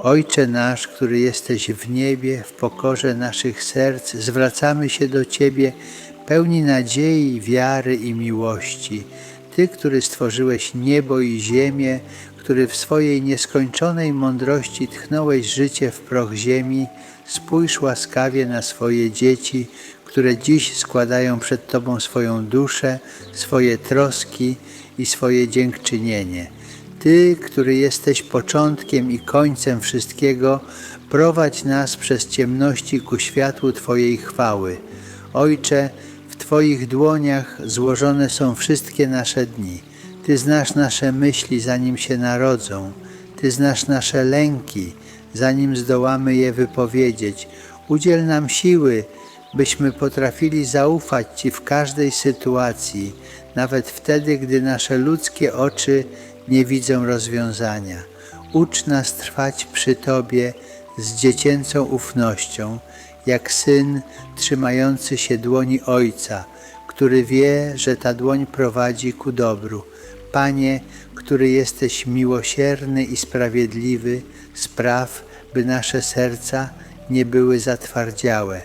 Ojcze nasz, który jesteś w niebie, w pokorze naszych serc, zwracamy się do Ciebie pełni nadziei, wiary i miłości. Ty, który stworzyłeś niebo i ziemię, który w swojej nieskończonej mądrości tchnąłeś życie w proch ziemi, spójrz łaskawie na swoje dzieci, które dziś składają przed Tobą swoją duszę, swoje troski i swoje dziękczynienie. Ty, który jesteś początkiem i końcem wszystkiego, prowadź nas przez ciemności ku światłu Twojej chwały. Ojcze, w Twoich dłoniach złożone są wszystkie nasze dni. Ty znasz nasze myśli, zanim się narodzą. Ty znasz nasze lęki, zanim zdołamy je wypowiedzieć. Udziel nam siły, byśmy potrafili zaufać Ci w każdej sytuacji, nawet wtedy, gdy nasze ludzkie oczy nie widzą rozwiązania. Ucz nas trwać przy Tobie z dziecięcą ufnością, jak syn trzymający się dłoni Ojca, który wie, że ta dłoń prowadzi ku dobru. Panie, który jesteś miłosierny i sprawiedliwy, spraw, by nasze serca nie były zatwardziałe.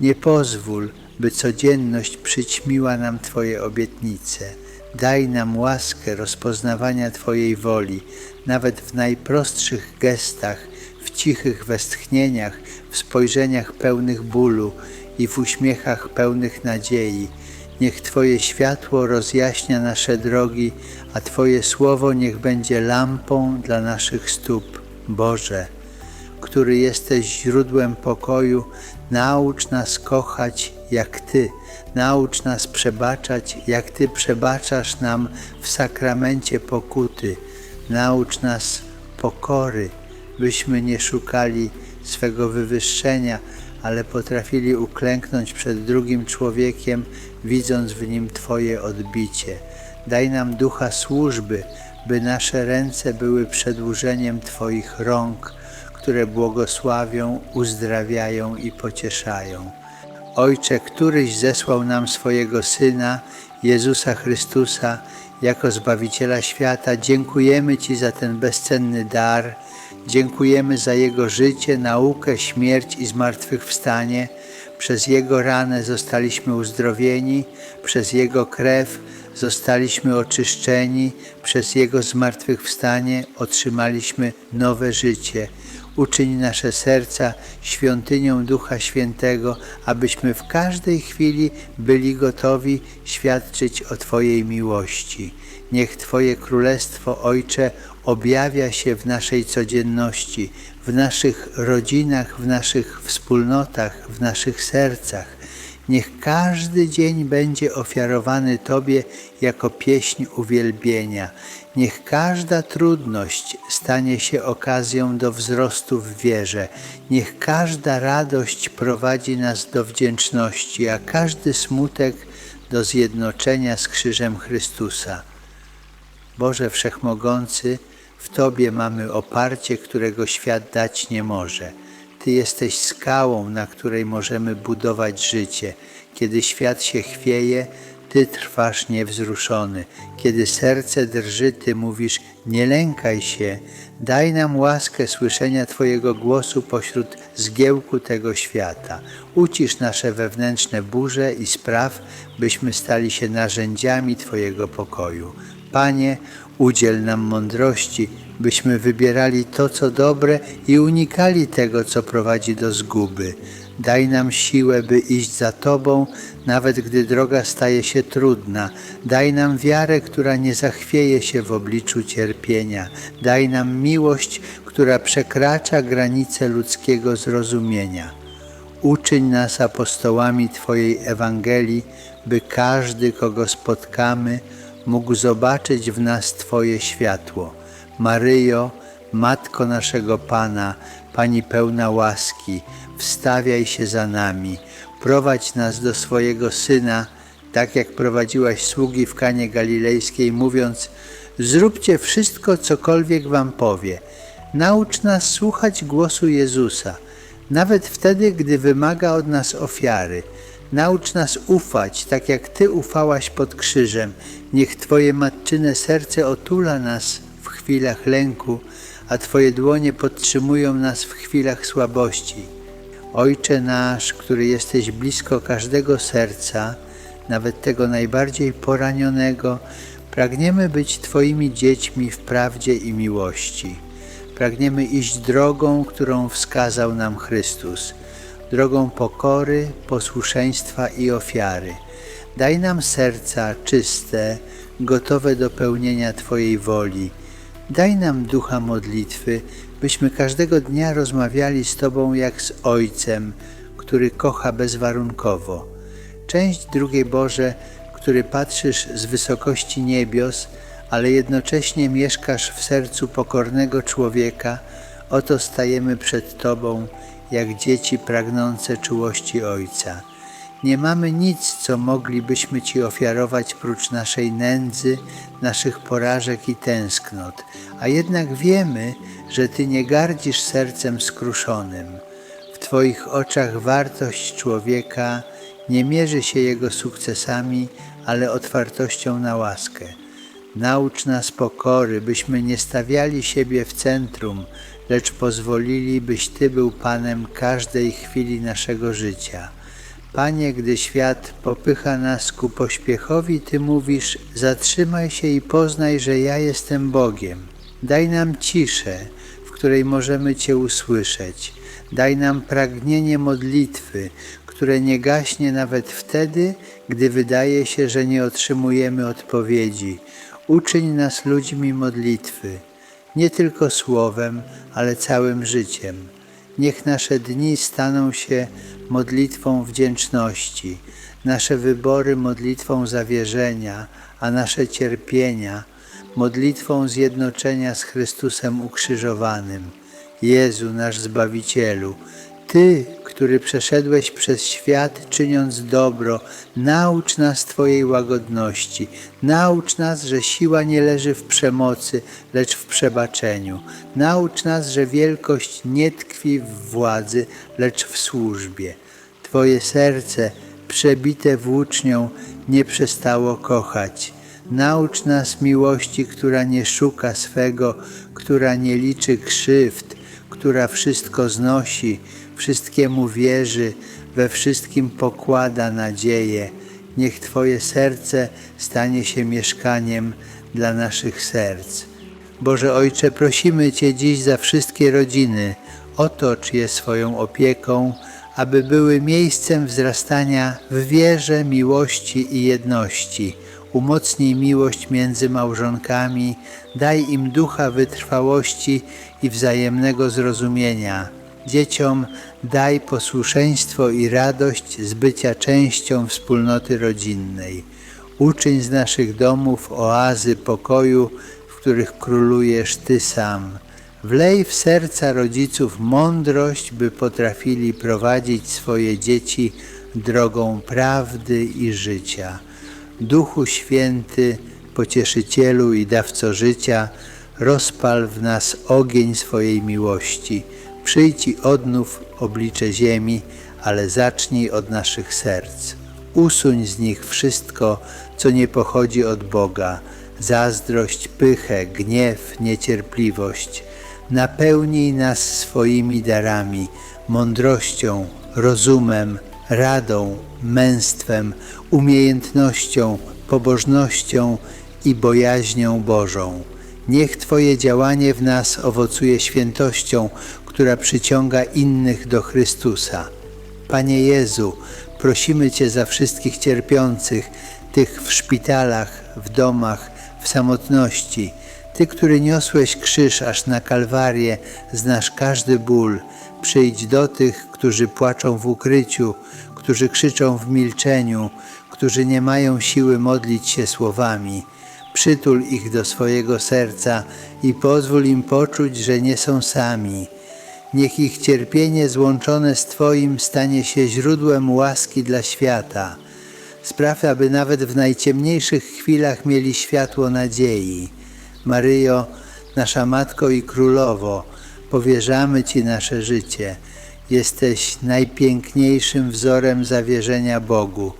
Nie pozwól, by codzienność przyćmiła nam Twoje obietnice. Daj nam łaskę rozpoznawania Twojej woli, nawet w najprostszych gestach, w cichych westchnieniach, w spojrzeniach pełnych bólu i w uśmiechach pełnych nadziei. Niech Twoje światło rozjaśnia nasze drogi, a Twoje słowo niech będzie lampą dla naszych stóp. Boże, który jesteś źródłem pokoju, naucz nas kochać jak Ty. Naucz nas przebaczać, jak Ty przebaczasz nam w sakramencie pokuty. Naucz nas pokory, byśmy nie szukali swego wywyższenia, ale potrafili uklęknąć przed drugim człowiekiem, widząc w nim Twoje odbicie. Daj nam ducha służby, by nasze ręce były przedłużeniem Twoich rąk, które błogosławią, uzdrawiają i pocieszają. Ojcze, któryś zesłał nam swojego Syna, Jezusa Chrystusa, jako Zbawiciela świata, dziękujemy Ci za ten bezcenny dar. Dziękujemy za Jego życie, naukę, śmierć i zmartwychwstanie. Przez Jego ranę zostaliśmy uzdrowieni, przez Jego krew zostaliśmy oczyszczeni, przez Jego zmartwychwstanie otrzymaliśmy nowe życie. Uczyń nasze serca świątynią Ducha Świętego, abyśmy w każdej chwili byli gotowi świadczyć o Twojej miłości. Niech Twoje Królestwo, Ojcze, objawia się w naszej codzienności, w naszych rodzinach, w naszych wspólnotach, w naszych sercach. Niech każdy dzień będzie ofiarowany Tobie jako pieśń uwielbienia. Niech każda trudność stanie się okazją do wzrostu w wierze. Niech każda radość prowadzi nas do wdzięczności, a każdy smutek do zjednoczenia z krzyżem Chrystusa. Boże Wszechmogący, w Tobie mamy oparcie, którego świat dać nie może. Ty jesteś skałą, na której możemy budować życie. Kiedy świat się chwieje, Ty trwasz niewzruszony. Kiedy serce drży, Ty mówisz, nie lękaj się. Daj nam łaskę słyszenia Twojego głosu pośród zgiełku tego świata. Ucisz nasze wewnętrzne burze i spraw, byśmy stali się narzędziami Twojego pokoju. Panie, udziel nam mądrości, byśmy wybierali to, co dobre i unikali tego, co prowadzi do zguby. Daj nam siłę, by iść za Tobą, nawet gdy droga staje się trudna. Daj nam wiarę, która nie zachwieje się w obliczu cierpienia. Daj nam miłość, która przekracza granice ludzkiego zrozumienia. Uczyń nas apostołami Twojej Ewangelii, by każdy, kogo spotkamy, mógł zobaczyć w nas Twoje światło. Maryjo, Matko naszego Pana, Pani pełna łaski, wstawiaj się za nami, prowadź nas do swojego Syna, tak jak prowadziłaś sługi w Kanie Galilejskiej, mówiąc, zróbcie wszystko, cokolwiek wam powie. Naucz nas słuchać głosu Jezusa, nawet wtedy, gdy wymaga od nas ofiary. Naucz nas ufać, tak jak Ty ufałaś pod krzyżem. Niech Twoje matczyne serce otula nas w chwilach lęku, a Twoje dłonie podtrzymują nas w chwilach słabości. Ojcze nasz, który jesteś blisko każdego serca, nawet tego najbardziej poranionego, pragniemy być Twoimi dziećmi w prawdzie i miłości. Pragniemy iść drogą, którą wskazał nam Chrystus, drogą pokory, posłuszeństwa i ofiary. Daj nam serca czyste, gotowe do pełnienia Twojej woli. Daj nam ducha modlitwy, byśmy każdego dnia rozmawiali z Tobą jak z Ojcem, który kocha bezwarunkowo. Część drugiej Boże, który patrzysz z wysokości niebios, ale jednocześnie mieszkasz w sercu pokornego człowieka, oto stajemy przed Tobą, jak dzieci pragnące czułości Ojca. Nie mamy nic, co moglibyśmy Ci ofiarować prócz naszej nędzy, naszych porażek i tęsknot, a jednak wiemy, że Ty nie gardzisz sercem skruszonym. W Twoich oczach wartość człowieka nie mierzy się jego sukcesami, ale otwartością na łaskę. Naucz nas pokory, byśmy nie stawiali siebie w centrum, lecz pozwolili, byś Ty był Panem każdej chwili naszego życia. Panie, gdy świat popycha nas ku pośpiechowi, Ty mówisz: Zatrzymaj się i poznaj, że ja jestem Bogiem. Daj nam ciszę, której możemy Cię usłyszeć. Daj nam pragnienie modlitwy, które nie gaśnie nawet wtedy, gdy wydaje się, że nie otrzymujemy odpowiedzi. Uczyń nas ludźmi modlitwy, nie tylko słowem, ale całym życiem. Niech nasze dni staną się modlitwą wdzięczności, nasze wybory modlitwą zawierzenia, a nasze cierpienia modlitwą zjednoczenia z Chrystusem ukrzyżowanym. Jezu, nasz Zbawicielu, Ty, który przeszedłeś przez świat czyniąc dobro, naucz nas Twojej łagodności. Naucz nas, że siła nie leży w przemocy, lecz w przebaczeniu. Naucz nas, że wielkość nie tkwi w władzy, lecz w służbie. Twoje serce, przebite włócznią, nie przestało kochać. Naucz nas miłości, która nie szuka swego, która nie liczy krzywd, która wszystko znosi, wszystkiemu wierzy, we wszystkim pokłada nadzieję. Niech Twoje serce stanie się mieszkaniem dla naszych serc. Boże Ojcze, prosimy Cię dziś za wszystkie rodziny, otocz je swoją opieką, aby były miejscem wzrastania w wierze, miłości i jedności. Umocnij miłość między małżonkami, daj im ducha wytrwałości i wzajemnego zrozumienia. Dzieciom daj posłuszeństwo i radość z bycia częścią wspólnoty rodzinnej. Uczyń z naszych domów oazy pokoju, w których królujesz Ty sam. Wlej w serca rodziców mądrość, by potrafili prowadzić swoje dzieci drogą prawdy i życia. Duchu Święty, Pocieszycielu i Dawco życia, rozpal w nas ogień swojej miłości. Przyjdź i odnów oblicze ziemi, ale zacznij od naszych serc. Usuń z nich wszystko, co nie pochodzi od Boga, zazdrość, pychę, gniew, niecierpliwość. Napełnij nas swoimi darami, mądrością, rozumem, radą, męstwem, umiejętnością, pobożnością i bojaźnią Bożą. Niech Twoje działanie w nas owocuje świętością, która przyciąga innych do Chrystusa. Panie Jezu, prosimy Cię za wszystkich cierpiących, tych w szpitalach, w domach, w samotności. Ty, który niosłeś krzyż aż na Kalwarię, znasz każdy ból. Przyjdź do tych, którzy płaczą w ukryciu, którzy krzyczą w milczeniu, którzy nie mają siły modlić się słowami. Przytul ich do swojego serca i pozwól im poczuć, że nie są sami. Niech ich cierpienie złączone z Twoim stanie się źródłem łaski dla świata. Spraw, aby nawet w najciemniejszych chwilach mieli światło nadziei. Maryjo, nasza Matko i Królowo, powierzamy Ci nasze życie. Jesteś najpiękniejszym wzorem zawierzenia Bogu.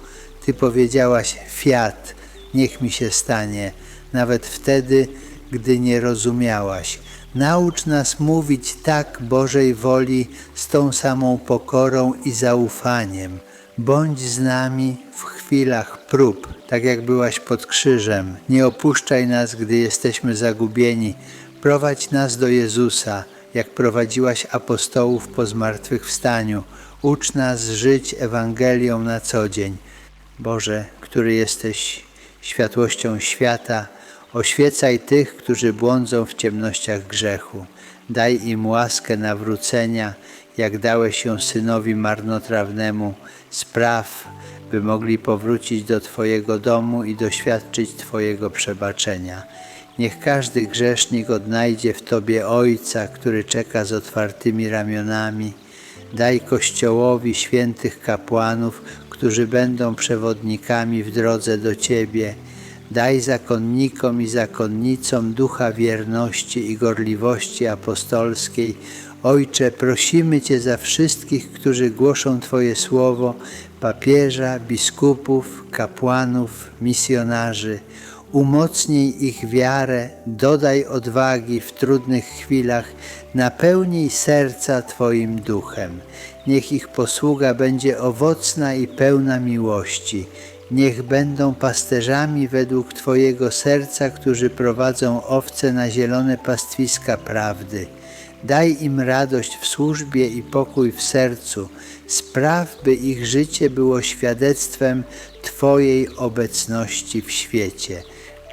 Ty powiedziałaś fiat, niech mi się stanie, nawet wtedy, gdy nie rozumiałaś, Naucz nas mówić tak Bożej woli z tą samą pokorą i zaufaniem. Bądź z nami w chwilach prób, tak jak byłaś pod krzyżem. Nie opuszczaj nas, gdy jesteśmy zagubieni. Prowadź nas do Jezusa, jak prowadziłaś apostołów po zmartwychwstaniu. Ucz nas żyć Ewangelią na co dzień. Boże, który jesteś światłością świata, oświecaj tych, którzy błądzą w ciemnościach grzechu. Daj im łaskę nawrócenia, jak dałeś ją synowi marnotrawnemu. Spraw, by mogli powrócić do Twojego domu i doświadczyć Twojego przebaczenia. Niech każdy grzesznik odnajdzie w Tobie Ojca, który czeka z otwartymi ramionami. Daj Kościołowi świętych kapłanów, którzy będą przewodnikami w drodze do Ciebie. Daj zakonnikom i zakonnicom ducha wierności i gorliwości apostolskiej. Ojcze, prosimy Cię za wszystkich, którzy głoszą Twoje słowo, papieża, biskupów, kapłanów, misjonarzy. Umocnij ich wiarę, dodaj odwagi w trudnych chwilach, napełnij serca Twoim duchem. Niech ich posługa będzie owocna i pełna miłości. Niech będą pasterzami według Twojego serca, którzy prowadzą owce na zielone pastwiska prawdy. Daj im radość w służbie i pokój w sercu. Spraw, by ich życie było świadectwem Twojej obecności w świecie.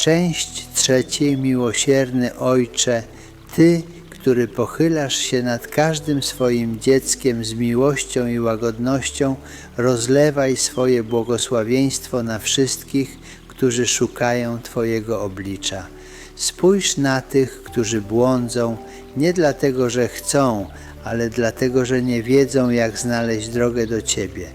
Część trzeciej, miłosierny Ojcze, Ty, który pochylasz się nad każdym swoim dzieckiem z miłością i łagodnością, rozlewaj swoje błogosławieństwo na wszystkich, którzy szukają Twojego oblicza. Spójrz na tych, którzy błądzą, nie dlatego, że chcą, ale dlatego, że nie wiedzą, jak znaleźć drogę do Ciebie.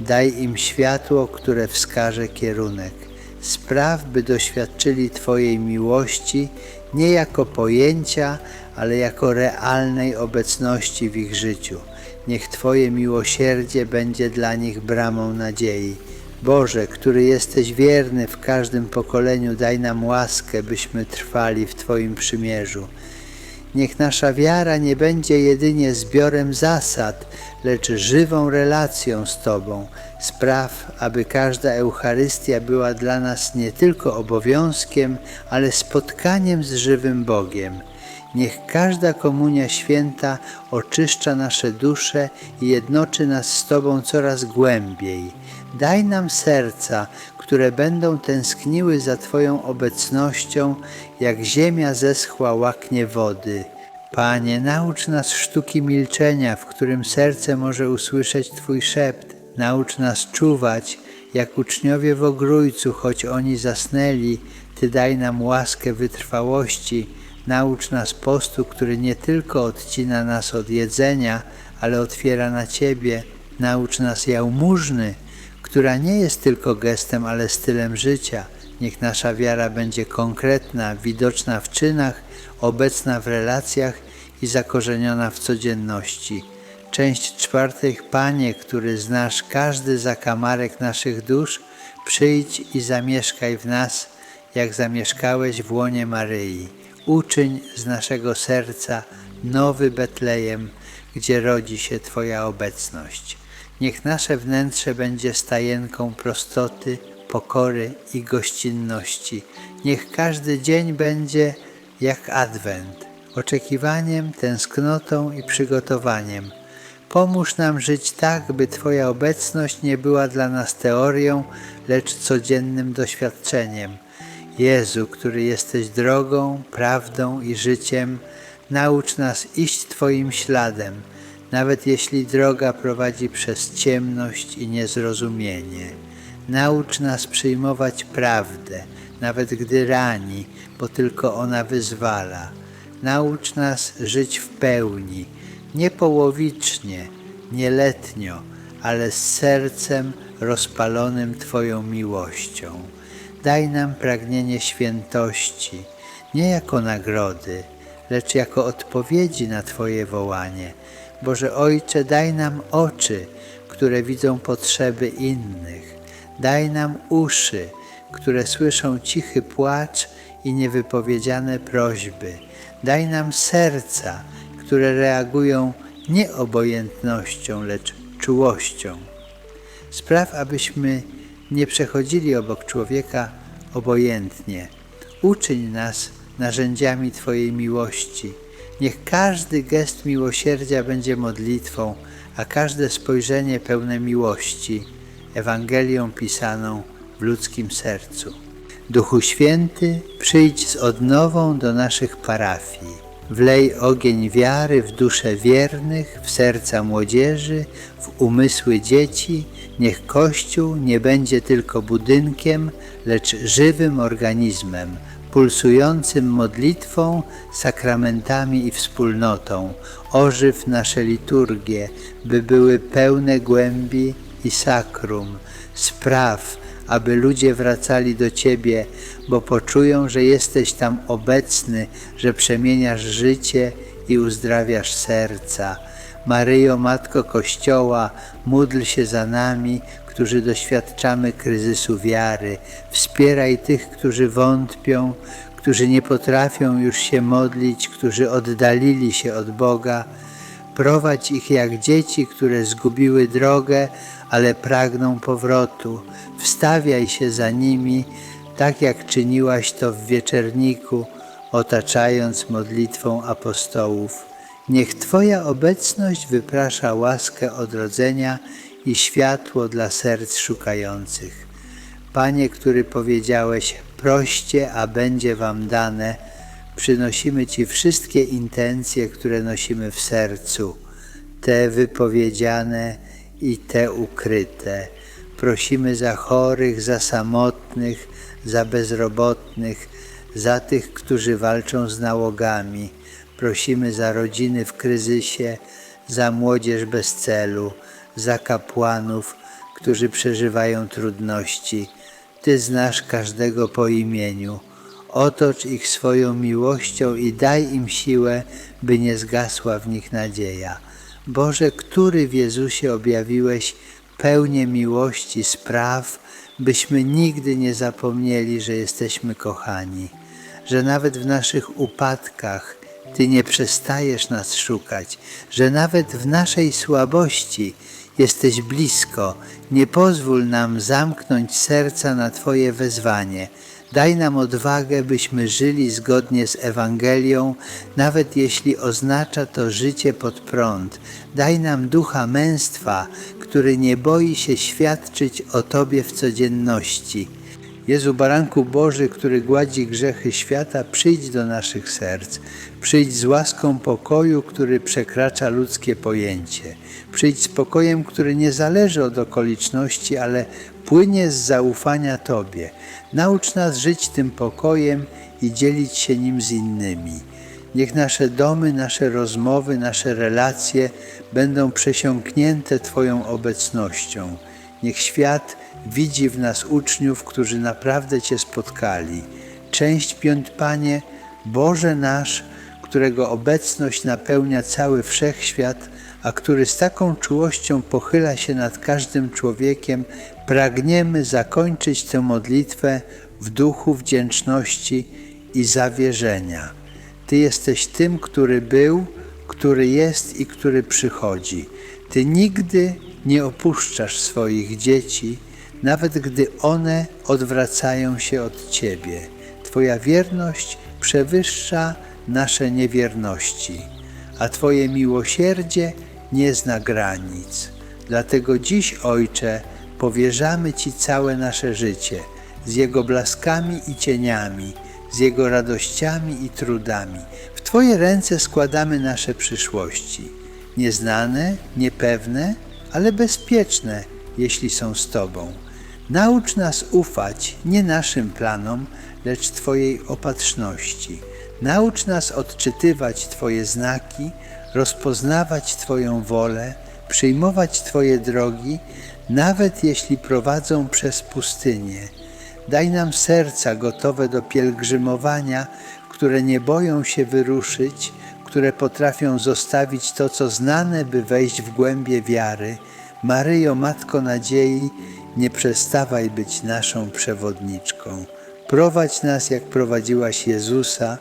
Daj im światło, które wskaże kierunek. Spraw, by doświadczyli Twojej miłości nie jako pojęcia, ale jako realnej obecności w ich życiu. Niech Twoje miłosierdzie będzie dla nich bramą nadziei. Boże, który jesteś wierny w każdym pokoleniu, daj nam łaskę, byśmy trwali w Twoim przymierzu. Niech nasza wiara nie będzie jedynie zbiorem zasad, lecz żywą relacją z Tobą. Spraw, aby każda Eucharystia była dla nas nie tylko obowiązkiem, ale spotkaniem z żywym Bogiem. Niech każda komunia święta oczyszcza nasze dusze i jednoczy nas z Tobą coraz głębiej. Daj nam serca, które będą tęskniły za Twoją obecnością, jak ziemia zeschła łaknie wody. Panie, naucz nas sztuki milczenia, w którym serce może usłyszeć Twój szept. Naucz nas czuwać, jak uczniowie w ogrójcu, choć oni zasnęli, Ty daj nam łaskę wytrwałości. Naucz nas postu, który nie tylko odcina nas od jedzenia, ale otwiera na Ciebie. Naucz nas jałmużny, która nie jest tylko gestem, ale stylem życia. Niech nasza wiara będzie konkretna, widoczna w czynach, obecna w relacjach i zakorzeniona w codzienności. Część czwartej, Panie, który znasz każdy zakamarek naszych dusz, przyjdź i zamieszkaj w nas, jak zamieszkałeś w łonie Maryi. Uczyń z naszego serca nowy Betlejem, gdzie rodzi się Twoja obecność. Niech nasze wnętrze będzie stajenką prostoty, pokory i gościnności. Niech każdy dzień będzie jak Adwent, oczekiwaniem, tęsknotą i przygotowaniem. Pomóż nam żyć tak, by Twoja obecność nie była dla nas teorią, lecz codziennym doświadczeniem. Jezu, który jesteś drogą, prawdą i życiem, naucz nas iść Twoim śladem, nawet jeśli droga prowadzi przez ciemność i niezrozumienie. Naucz nas przyjmować prawdę, nawet gdy rani, bo tylko ona wyzwala. Naucz nas żyć w pełni, nie połowicznie, nie letnio, ale z sercem rozpalonym Twoją miłością. Daj nam pragnienie świętości, nie jako nagrody, lecz jako odpowiedzi na Twoje wołanie. Boże Ojcze, daj nam oczy, które widzą potrzeby innych. Daj nam uszy, które słyszą cichy płacz i niewypowiedziane prośby. Daj nam serca, które reagują nie obojętnością, lecz czułością. Spraw, abyśmy nie przechodzili obok człowieka obojętnie. Uczyń nas narzędziami Twojej miłości. Niech każdy gest miłosierdzia będzie modlitwą, a każde spojrzenie pełne miłości, Ewangelią pisaną w ludzkim sercu. Duchu Święty, przyjdź z odnową do naszych parafii. Wlej ogień wiary w dusze wiernych, w serca młodzieży, w umysły dzieci. Niech Kościół nie będzie tylko budynkiem, lecz żywym organizmem, pulsującym modlitwą, sakramentami i wspólnotą. Ożyw nasze liturgie, by były pełne głębi i sakrum. Spraw, aby ludzie wracali do Ciebie, bo poczują, że jesteś tam obecny, że przemieniasz życie i uzdrawiasz serca. Maryjo, Matko Kościoła, módl się za nami, którzy doświadczamy kryzysu wiary. Wspieraj tych, którzy wątpią, którzy nie potrafią już się modlić, którzy oddalili się od Boga. Prowadź ich jak dzieci, które zgubiły drogę, ale pragną powrotu. Wstawiaj się za nimi, tak jak czyniłaś to w wieczerniku, otaczając modlitwą apostołów. Niech Twoja obecność wyprasza łaskę odrodzenia i światło dla serc szukających. Panie, który powiedziałeś, proście, a będzie Wam dane, przynosimy Ci wszystkie intencje, które nosimy w sercu, te wypowiedziane i te ukryte. Prosimy za chorych, za samotnych, za bezrobotnych, za tych, którzy walczą z nałogami. Prosimy za rodziny w kryzysie, za młodzież bez celu, za kapłanów, którzy przeżywają trudności. Ty znasz każdego po imieniu. Otocz ich swoją miłością i daj im siłę, by nie zgasła w nich nadzieja. Boże, który w Jezusie objawiłeś pełnię miłości spraw, byśmy nigdy nie zapomnieli, że jesteśmy kochani, że nawet w naszych upadkach Ty nie przestajesz nas szukać, że nawet w naszej słabości jesteś blisko. Nie pozwól nam zamknąć serca na Twoje wezwanie. Daj nam odwagę, byśmy żyli zgodnie z Ewangelią, nawet jeśli oznacza to życie pod prąd. Daj nam ducha męstwa, który nie boi się świadczyć o Tobie w codzienności. Jezu Baranku Boży, który gładzi grzechy świata, przyjdź do naszych serc. Przyjdź z łaską pokoju, który przekracza ludzkie pojęcie. Przyjdź z pokojem, który nie zależy od okoliczności, ale płynie z zaufania Tobie. Naucz nas żyć tym pokojem i dzielić się nim z innymi. Niech nasze domy, nasze rozmowy, nasze relacje będą przesiąknięte Twoją obecnością. Niech świat widzi w nas uczniów, którzy naprawdę Cię spotkali. Część piąt, Panie, Boże nasz, którego obecność napełnia cały wszechświat, a który z taką czułością pochyla się nad każdym człowiekiem, pragniemy zakończyć tę modlitwę w duchu wdzięczności i zawierzenia. Ty jesteś tym, który był, który jest i który przychodzi. Ty nigdy nie opuszczasz swoich dzieci, nawet gdy one odwracają się od Ciebie. Twoja wierność przewyższa nasze niewierności, a Twoje miłosierdzie nie zna granic. Dlatego dziś, Ojcze, powierzamy Ci całe nasze życie z jego blaskami i cieniami, z jego radościami i trudami. W Twoje ręce składamy nasze przyszłości, nieznane, niepewne, ale bezpieczne, jeśli są z Tobą. Naucz nas ufać nie naszym planom, lecz Twojej opatrzności. Naucz nas odczytywać Twoje znaki, rozpoznawać Twoją wolę, przyjmować Twoje drogi, nawet jeśli prowadzą przez pustynię. Daj nam serca gotowe do pielgrzymowania, które nie boją się wyruszyć, które potrafią zostawić to, co znane, by wejść w głębie wiary. Maryjo, Matko Nadziei, nie przestawaj być naszą przewodniczką. Prowadź nas, jak prowadziłaś Jezusa,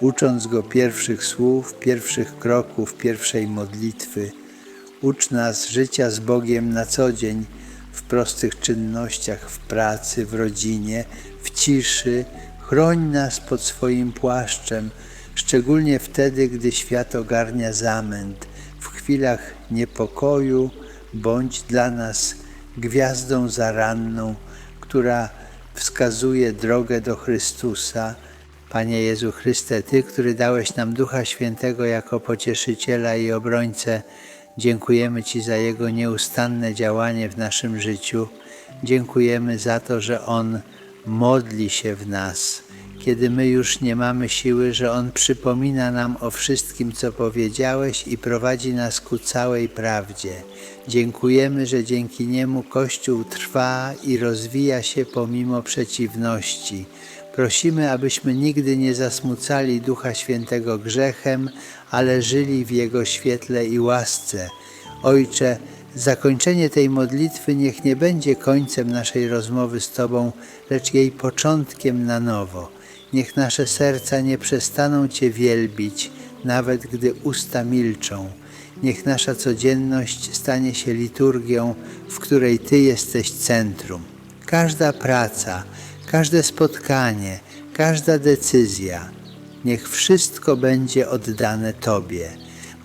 ucząc go pierwszych słów, pierwszych kroków, pierwszej modlitwy. Ucz nas życia z Bogiem na co dzień, w prostych czynnościach, w pracy, w rodzinie, w ciszy. Chroń nas pod swoim płaszczem, szczególnie wtedy, gdy świat ogarnia zamęt. W chwilach niepokoju bądź dla nas gwiazdą zaranną, która wskazuje drogę do Chrystusa. Panie Jezu Chryste, Ty, który dałeś nam Ducha Świętego jako pocieszyciela i obrońcę, dziękujemy Ci za Jego nieustanne działanie w naszym życiu. Dziękujemy za to, że On modli się w nas, kiedy my już nie mamy siły, że On przypomina nam o wszystkim, co powiedziałeś i prowadzi nas ku całej prawdzie. Dziękujemy, że dzięki Niemu Kościół trwa i rozwija się pomimo przeciwności. Prosimy, abyśmy nigdy nie zasmucali Ducha Świętego grzechem, ale żyli w Jego świetle i łasce. Ojcze, zakończenie tej modlitwy niech nie będzie końcem naszej rozmowy z Tobą, lecz jej początkiem na nowo. Niech nasze serca nie przestaną Cię wielbić, nawet gdy usta milczą. Niech nasza codzienność stanie się liturgią, w której Ty jesteś centrum. Każda praca, każde spotkanie, każda decyzja, niech wszystko będzie oddane Tobie,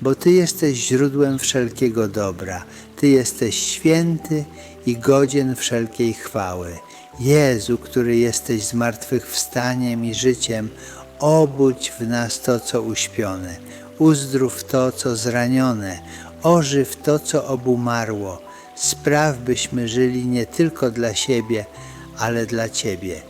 bo Ty jesteś źródłem wszelkiego dobra. Ty jesteś święty i godzien wszelkiej chwały. Jezu, który jesteś zmartwychwstaniem i życiem, obudź w nas to, co uśpione, uzdrów to, co zranione, ożyw to, co obumarło. Spraw, byśmy żyli nie tylko dla siebie, ale dla Ciebie.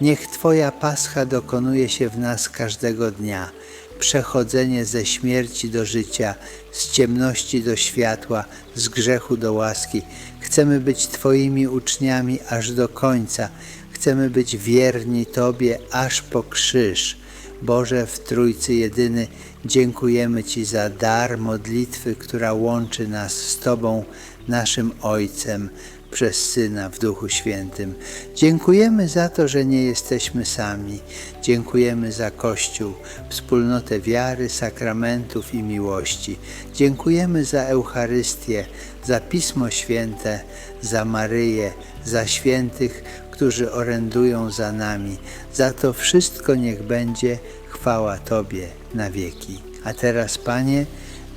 Niech Twoja pascha dokonuje się w nas każdego dnia. Przechodzenie ze śmierci do życia, z ciemności do światła, z grzechu do łaski. Chcemy być Twoimi uczniami aż do końca. Chcemy być wierni Tobie aż po krzyż. Boże w Trójcy Jedyny, dziękujemy Ci za dar modlitwy, która łączy nas z Tobą, naszym Ojcem, przez Syna w Duchu Świętym. Dziękujemy za to, że nie jesteśmy sami. Dziękujemy za Kościół, wspólnotę wiary, sakramentów i miłości. Dziękujemy za Eucharystię, za Pismo Święte, za Maryję, za świętych, którzy orędują za nami. Za to wszystko niech będzie chwała Tobie na wieki. A teraz, Panie,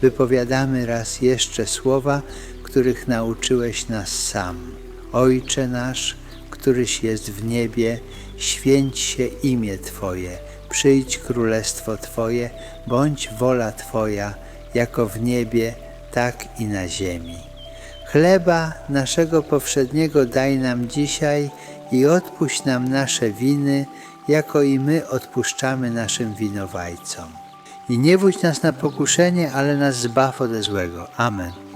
wypowiadamy raz jeszcze słowa, których nauczyłeś nas sam. Ojcze nasz, któryś jest w niebie, święć się imię Twoje, przyjdź królestwo Twoje, bądź wola Twoja, jako w niebie, tak i na ziemi. Chleba naszego powszedniego daj nam dzisiaj i odpuść nam nasze winy, jako i my odpuszczamy naszym winowajcom. I nie wódź nas na pokuszenie, ale nas zbaw ode złego. Amen.